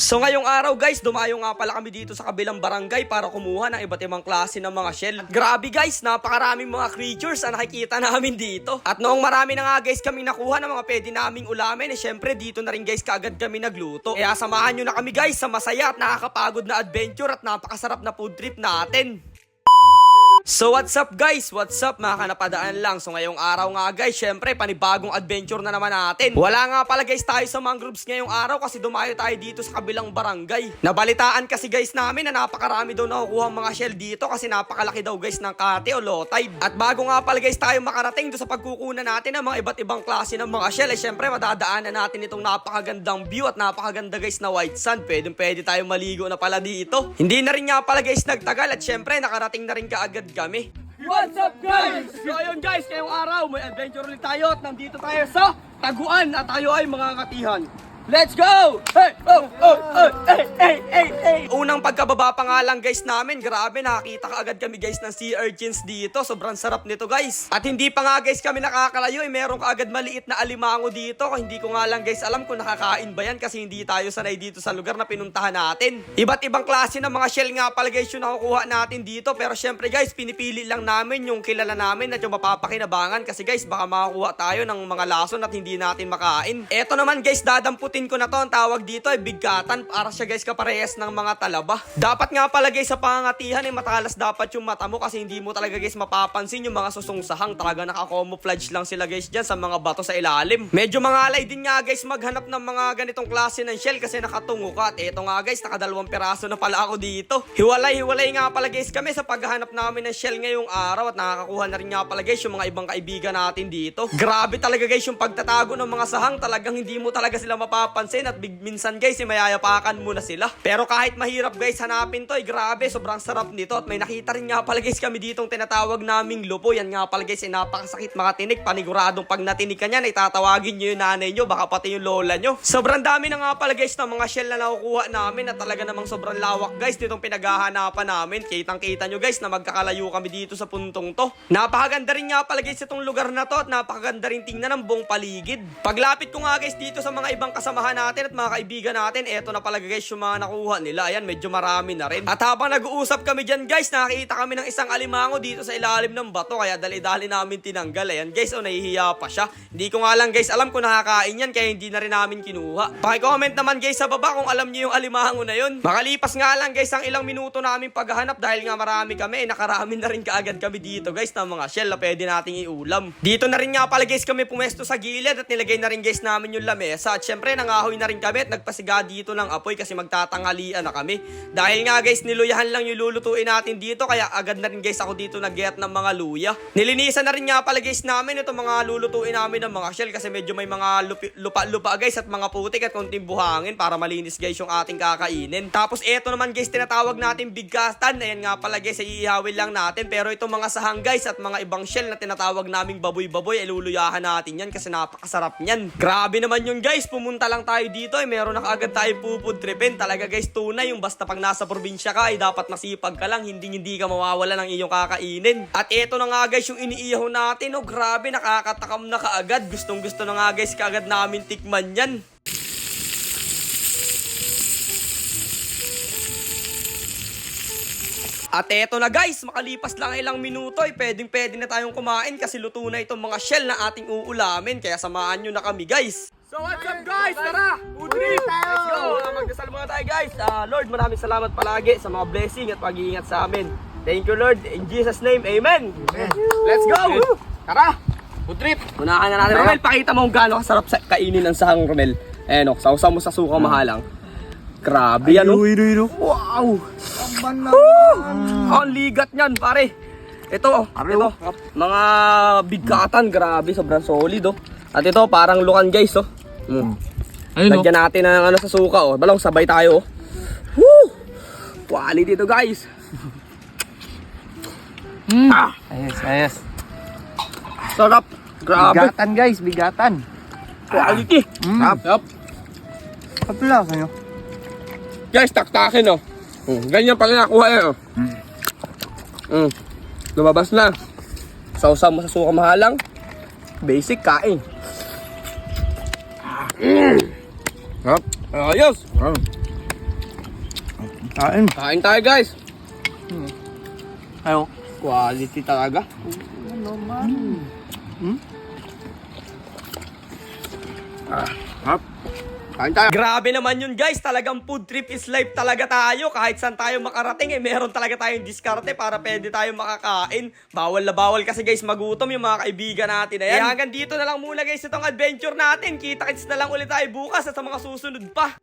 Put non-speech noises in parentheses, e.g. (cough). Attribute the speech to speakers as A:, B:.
A: So ngayong araw guys, dumayo nga pala kami dito sa kabilang barangay para kumuha ng iba't ibang klase ng mga shell. Grabe guys, napakaraming mga creatures ang nakikita (laughs) namin dito. At noong marami na nga guys kami nakuha ng mga pwede naming ulamin, eh syempre dito na rin guys kaagad kami nagluto. Kaya samahan nyo na kami guys sa masaya at nakakapagod na adventure at napakasarap na food trip natin. So what's up guys? What's up mga kanapadaan lang? So ngayong araw nga guys, syempre panibagong adventure na naman natin. Wala nga pala guys tayo sa mangroves ngayong araw kasi dumayo tayo dito sa kabilang barangay. Nabalitaan kasi guys namin na napakarami daw nakukuha mga shell dito kasi napakalaki daw guys ng kate o low tide. At bago nga pala guys tayo makarating doon sa pagkukunan natin ng mga iba't ibang klase ng mga shell, eh syempre madadaanan natin itong napakagandang view at napakaganda guys na white sand. Pwede pwede tayo maligo na pala dito. Hindi na rin nga pala guys nagtagal at syempre nakarating na rin kaagad kami. What's up guys? So ayun guys, ngayong araw may adventure ulit tayo at nandito tayo sa Taguan at tayo ay mga katihan. Let's go! Hey! Oh! Oh! Oh! Hey! Hey! Hey! Hey! Unang pagkababa pa nga lang guys namin, grabe nakakita ka agad kami guys ng sea urchins dito. Sobrang sarap nito guys. At hindi pa nga guys kami nakakalayo, eh, meron ka agad maliit na alimango dito. Hindi ko nga lang guys alam kung nakakain ba yan kasi hindi tayo sanay dito sa lugar na pinuntahan natin. Iba't ibang klase ng mga shell nga pala guys yung nakukuha natin dito. Pero syempre guys, pinipili lang namin yung kilala namin at yung mapapakinabangan kasi guys baka makakuha tayo ng mga lason at hindi natin makain. Eto naman guys, dadamputin ko na to. Ang tawag dito ay bigkatan para siya guys kaparehas ng mga talaba. Dapat nga pala guys sa pangangatihan ay matalas dapat yung mata mo kasi hindi mo talaga guys mapapansin yung mga susungsahang. Talaga nakacamouflage lang sila guys dyan sa mga bato sa ilalim. Medyo mga alay din nga guys maghanap ng mga ganitong klase ng shell kasi nakatungo ka. At eto nga guys, nakadalawang piraso na pala ako dito. Hiwalay-hiwalay nga pala guys kami sa paghahanap namin ng shell ngayong araw at nakakakuha na rin nga pala guys yung mga ibang kaibigan natin dito. Grabe talaga guys yung pagtatago ng mga sahang. Talagang hindi mo talaga sila mapapansin at big, minsan guys eh, mayayapakan mo na sila. Pero kahit mahirap guys hanapin to, eh, grabe sobrang sarap nito at may nakita rin nga pala guys kami ditong tinatawag naming lupo. Yan nga pala guys, eh, napakasakit makatinik. Paniguradong pag natinig ka niyan, ay tatawagin nyo yung nanay nyo, baka pati yung lola nyo. Sobrang dami na nga pala guys ng mga shell na nakukuha namin at talaga namang sobrang lawak guys nitong pinaghahanapan namin. Kitang kita nyo guys na magkakalayo kami dito sa puntong to. Napakaganda rin nga pala guys itong lugar na to at napakaganda rin tingnan ng buong paligid. Paglapit ko nga guys dito sa mga ibang kasamahan natin at mga kaibigan natin, eto na pala guys yung mga nakuha nila. Ayan, medyo marami na rin. At habang nag-uusap kami dyan guys, nakakita kami ng isang alimango dito sa ilalim ng bato. Kaya dali-dali namin tinanggal. Ayan guys, oh nahihiya pa siya. Hindi ko nga lang guys alam kung nakakain yan kaya hindi na rin namin kinuha. Pakicomment naman guys sa baba kung alam niyo yung alimango na yun. Makalipas nga lang guys ang ilang minuto namin paghahanap dahil nga marami kami. Eh, nakarami na rin kaagad kami dito guys ng mga shell na pwede nating iulam. Dito na rin nga pala guys kami pumesto sa gilid at nilagay na rin guys namin yung lamesa. At syempre nangahoy na rin kami at nagpasiga dito ng apoy kasi magtatanghalian na kami. Dahil nga guys niluyahan lang yung lulutuin natin dito kaya agad na rin guys ako dito nag ng mga luya. Nilinisan na rin nga pala guys namin itong mga lulutuin namin ng mga shell kasi medyo may mga lupa-lupa guys at mga putik at konting buhangin para malinis guys yung ating kakainin. Tapos eto naman guys tinatawag natin bigkastan. Ayan nga pala guys iihawin lang natin pero itong mga sahang guys at mga ibang shell na tinatawag naming baboy-baboy ay luluyahan natin yan kasi napakasarap niyan. Grabe naman yun guys pumunta lang tayo dito ay meron na kaagad tayo pupudripin. Talaga guys tunay yung basta pag nasa probinsya ka ay dapat masipag ka lang hindi hindi ka mawawala ng iyong kakainin. At eto na nga guys yung iniihaw natin oh grabe nakakatakam na kaagad. Gustong gusto na nga guys kaagad namin tikman yan. At eto na guys, makalipas lang ilang minuto ay pwedeng pwede na tayong kumain kasi luto na itong mga shell na ating uulamin. Kaya samahan nyo na kami guys. So what's up guys? Tara! Trip! Let's go! Uh, magdasal muna tayo guys. Ah, Lord, maraming salamat palagi sa mga blessing at pag-iingat sa amin. Thank you Lord. In Jesus name, Amen! Let's go! Tara! Food trip! Unahan na natin. Romel, pakita mo kung gaano kasarap sa kainin ng sahang Romel. Ayan o, sausaw mo sa suka mahalang. Grabe yan o. Wow! Oh, ang ligat niyan, pare. Ito, oh, ito. Mga bigkatan, grabe, sobrang solid, oh. At ito, parang lukan, guys, oh. Mm.
B: Ayun
A: Lagyan natin ng ano sa suka, oh. Balong, sabay tayo, oh. Woo! Quality ito, guys.
B: Mm.
A: Ah,
B: Ayos, ayos.
A: sarap. Grabe.
B: Bigatan guys, bigatan.
A: Quality.
B: Mm.
A: Yup.
B: Kapila kayo.
A: Guys, taktakin, oh. Mm, ganyan pala nakuha yan, oh. Mm. Lumabas na. Sausaw mo sa suka mahalang. Basic kain. Mm.
B: Yup.
A: Ayos.
B: Oh. Kain.
A: Kain tayo guys.
B: Ayo.
A: Quality talaga.
B: Hap.
A: Kain. Grabe naman yun guys. Talagang food trip is life talaga tayo. Kahit saan tayo makarating eh, meron talaga tayong diskarte para pwede tayo makakain. Bawal na bawal kasi guys magutom yung mga kaibigan natin na yan. Kaya hanggang dito na lang muna guys itong adventure natin. Kita-kits na lang ulit tayo bukas at sa mga susunod pa.